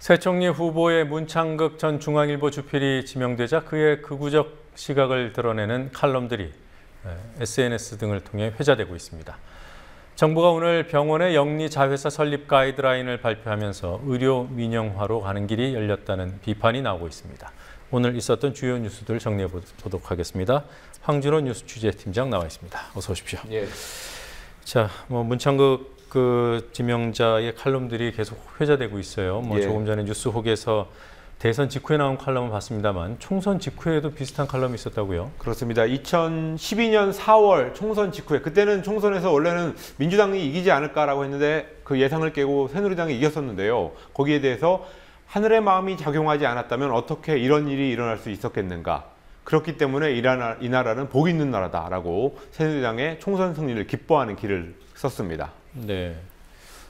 새 총리 후보의 문창극 전 중앙일보 주필이 지명되자 그의 극우적 시각을 드러내는 칼럼들이 SNS 등을 통해 회자되고 있습니다. 정부가 오늘 병원의 영리 자회사 설립 가이드라인을 발표하면서 의료 민영화로 가는 길이 열렸다는 비판이 나오고 있습니다. 오늘 있었던 주요 뉴스들 정리해 보도록 하겠습니다. 황준호 뉴스 취재팀장 나와 있습니다. 어서 오십시오. 예. 자, 뭐 문창극 그 지명자의 칼럼들이 계속 회자되고 있어요. 뭐 예. 조금 전에 뉴스 혹에서 대선 직후에 나온 칼럼을 봤습니다만 총선 직후에도 비슷한 칼럼이 있었다고요. 그렇습니다. 2012년 4월 총선 직후에 그때는 총선에서 원래는 민주당이 이기지 않을까라고 했는데 그 예상을 깨고 새누리당이 이겼었는데요. 거기에 대해서 하늘의 마음이 작용하지 않았다면 어떻게 이런 일이 일어날 수 있었겠는가? 그렇기 때문에 이, 나라, 이 나라는 복 있는 나라다라고 새누리당의 총선 승리를 기뻐하는 길을 썼습니다. 네.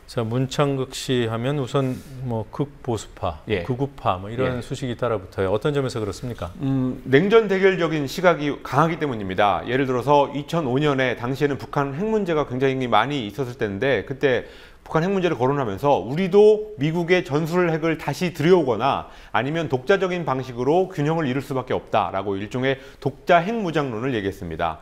자 문창극 씨 하면 우선 뭐 극보수파, 예. 극우파 뭐 이런 예. 수식이 따라붙어요. 어떤 점에서 그렇습니까? 음, 냉전 대결적인 시각이 강하기 때문입니다. 예를 들어서 2005년에 당시에는 북한 핵 문제가 굉장히 많이 있었을 때인데 그때 북한 핵 문제를 거론하면서 우리도 미국의 전술 핵을 다시 들여오거나 아니면 독자적인 방식으로 균형을 이룰 수밖에 없다라고 일종의 독자 핵 무장론을 얘기했습니다.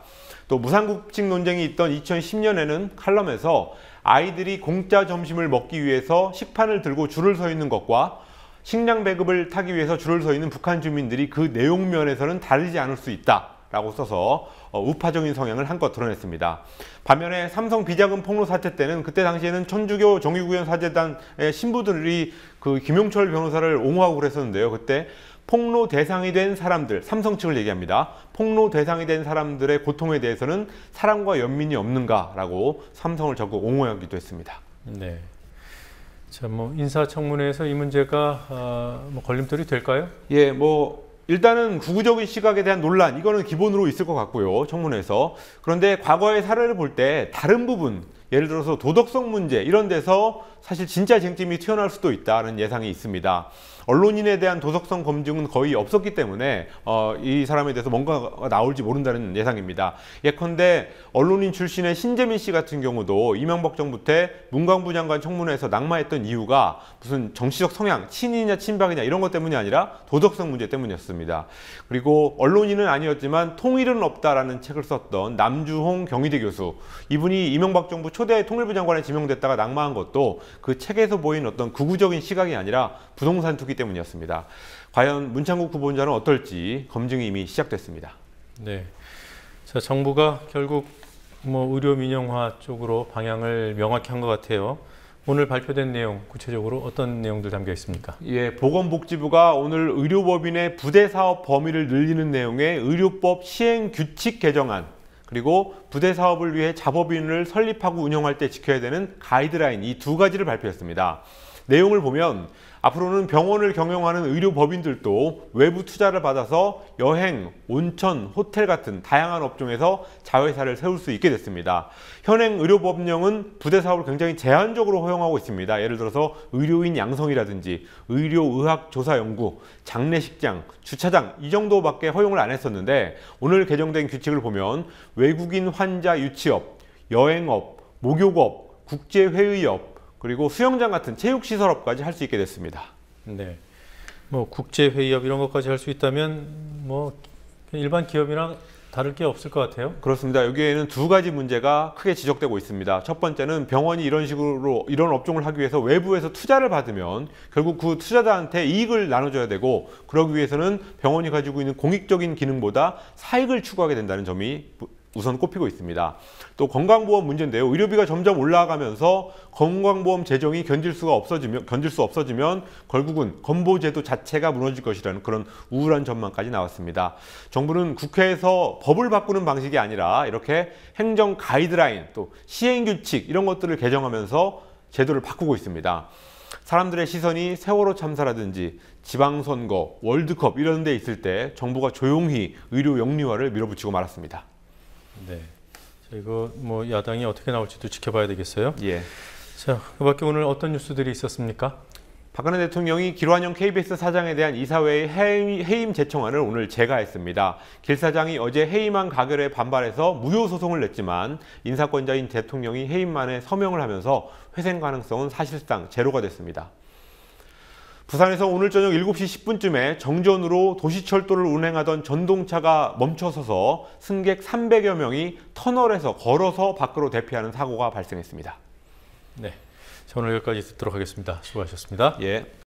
또 무상급식 논쟁이 있던 2010년에는 칼럼에서 아이들이 공짜 점심을 먹기 위해서 식판을 들고 줄을 서 있는 것과 식량 배급을 타기 위해서 줄을 서 있는 북한 주민들이 그 내용 면에서는 다르지 않을 수 있다 라고 써서 어, 우파적인 성향을 한껏 드러냈습니다. 반면에 삼성 비자금 폭로 사태 때는 그때 당시에는 천주교 정의구현 사재단의 신부들이 그 김용철 변호사를 옹호하고 그랬었는데요. 그때 폭로 대상이 된 사람들, 삼성 측을 얘기합니다. 폭로 대상이 된 사람들의 고통에 대해서는 사랑과 연민이 없는가라고 삼성을 적극 옹호하기도 했습니다. 네. 자, 뭐 인사청문회에서 이 문제가 어, 뭐 걸림돌이 될까요? 예, 뭐 일단은 구구적인 시각에 대한 논란 이거는 기본으로 있을 것 같고요 청문회에서 그런데 과거의 사례를 볼 때 다른 부분 예를 들어서 도덕성 문제 이런 데서 사실 진짜 쟁점이 튀어나올 수도 있다는 예상이 있습니다. 언론인에 대한 도덕성 검증은 거의 없었기 때문에 어, 이 사람에 대해서 뭔가가 나올지 모른다는 예상입니다. 예컨대 언론인 출신의 신재민 씨 같은 경우도 이명박 정부 때 문광부 장관 청문회에서 낙마했던 이유가 무슨 정치적 성향, 친이냐 친박이냐 이런 것 때문이 아니라 도덕성 문제 때문이었습니다. 그리고 언론인은 아니었지만 통일은 없다라는 책을 썼던 남주홍 경희대 교수 이분이 이명박 정부 초대 통일부 장관에 지명됐다가 낙마한 것도 그 책에서 보인 어떤 극우적인 시각이 아니라 부동산 투기 때문이었습니다. 과연 문창국 후보자는 어떨지 검증이 이미 시작됐습니다. 네. 자, 정부가 결국 뭐 의료 민영화 쪽으로 방향을 명확히 한 것 같아요. 오늘 발표된 내용 구체적으로 어떤 내용들 담겨 있습니까? 예, 보건복지부가 오늘 의료법인의 부대 사업 범위를 늘리는 내용의 의료법 시행 규칙 개정안 그리고 부대 사업을 위해 자법인을 설립하고 운영할 때 지켜야 되는 가이드라인 이 두 가지를 발표했습니다. 내용을 보면 앞으로는 병원을 경영하는 의료법인들도 외부 투자를 받아서 여행, 온천, 호텔 같은 다양한 업종에서 자회사를 세울 수 있게 됐습니다. 현행 의료법령은 부대 사업을 굉장히 제한적으로 허용하고 있습니다. 예를 들어서 의료인 양성이라든지 의료의학조사연구, 장례식장, 주차장 이 정도밖에 허용을 안 했었는데 오늘 개정된 규칙을 보면 외국인 환자 유치업, 여행업, 목욕업, 국제회의업 그리고 수영장 같은 체육 시설업까지 할 수 있게 됐습니다. 네. 뭐 국제 회의업 이런 것까지 할 수 있다면 뭐 일반 기업이랑 다를 게 없을 것 같아요. 그렇습니다. 여기에는 두 가지 문제가 크게 지적되고 있습니다. 첫 번째는 병원이 이런 식으로 이런 업종을 하기 위해서 외부에서 투자를 받으면 결국 그 투자자한테 이익을 나눠줘야 되고 그러기 위해서는 병원이 가지고 있는 공익적인 기능보다 사익을 추구하게 된다는 점이 우선 꼽히고 있습니다. 또 건강보험 문제인데요. 의료비가 점점 올라가면서 건강보험 재정이 견딜 수가 없어지면 견딜 수 없어지면 결국은 건보제도 자체가 무너질 것이라는 그런 우울한 전망까지 나왔습니다. 정부는 국회에서 법을 바꾸는 방식이 아니라 이렇게 행정 가이드라인 또 시행 규칙 이런 것들을 개정하면서 제도를 바꾸고 있습니다. 사람들의 시선이 세월호 참사라든지 지방선거, 월드컵 이런 데 있을 때 정부가 조용히 의료 영리화를 밀어붙이고 말았습니다. 네. 자, 이거 뭐 야당이 어떻게 나올지도 지켜봐야 되겠어요. 예. 자, 그밖에 오늘 어떤 뉴스들이 있었습니까? 박근혜 대통령이 길환영 KBS 사장에 대한 이사회의 해임, 해임 제청안을 오늘 제가했습니다. 길 사장이 어제 해임안 가결에 반발해서 무효 소송을 냈지만 인사권자인 대통령이 해임만에 서명을 하면서 회생 가능성은 사실상 제로가 됐습니다. 부산에서 오늘 저녁 7시 10분쯤에 정전으로 도시철도를 운행하던 전동차가 멈춰서서 승객 300여 명이 터널에서 걸어서 밖으로 대피하는 사고가 발생했습니다. 네. 자, 오늘 여기까지 듣도록 하겠습니다. 수고하셨습니다. 예.